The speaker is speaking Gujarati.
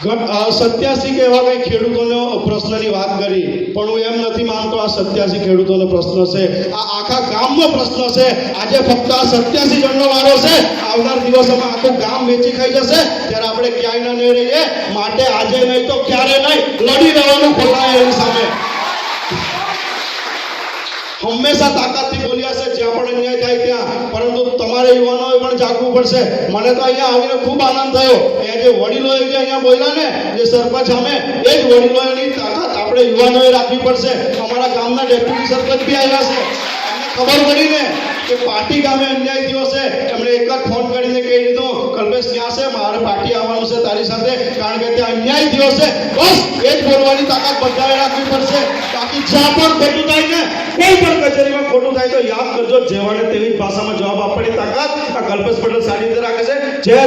સત્યાસી કે એવા કઈ ખેડૂતોનો પ્રશ્નની વાત કરી, પણ હું એમ નથી માનતો આ સત્યાસી ખેડૂતોનો પ્રશ્ન છે. આ આખા ગામનો પ્રશ્ન છે. આજે ફક્ત આ સત્યાસી જણનો વારો છે. આવનાર દિવસોમાં આખું ગામ વેચી ખાઈ જશે. ત્યારે આપણે ક્યાંય નહીં રહીએ માટે આજે નહીં તો ક્યારે નહીં, લડી રહેવાનું ખોલાય એની સામે. હંમેશા તાકાતથી બોલ્યા છે. જ્યાં પણ અન્યાય થાય ત્યાં. પરંતુ તમારે યુવાનોએ પણ જાગવું પડશે. મને તો અહીંયા આવીને ખૂબ આનંદ થયો. એ જે વડીલો જે અહીંયા બોલ્યા ને, જે સરપંચ અમે એ જ વડીલોની તાકાત આપણે યુવાનોએ રાખવી પડશે. અમારા ગામના ડેપ્યુટી સરપંચ બી આવ્યા છે. ખબર પડી ને કે પાર્ટી ગામે અન્યાય થયો છે. એમણે એક જ ફોન કરીને કહી દીધો, કલ્પેશ, ત્યાં છે, મારે પાર્ટી આવવાનું છે તારી સાથે, કારણ કે ત્યાં અન્યાય થયો છે. બસ, એ જ બોલવાની તાકાત બધાએ રાખવી પડશે. બાકી જ્યાં પણ ખોટું થાય ને, કોઈ પણ કચેરીમાં ખોટું થાય તો કરજો જેવાને તેવી ભાષામાં જવાબ આપવાની તાકાત આ કલ્પેશ પટેલ સારી રીતે રાખે છે. જય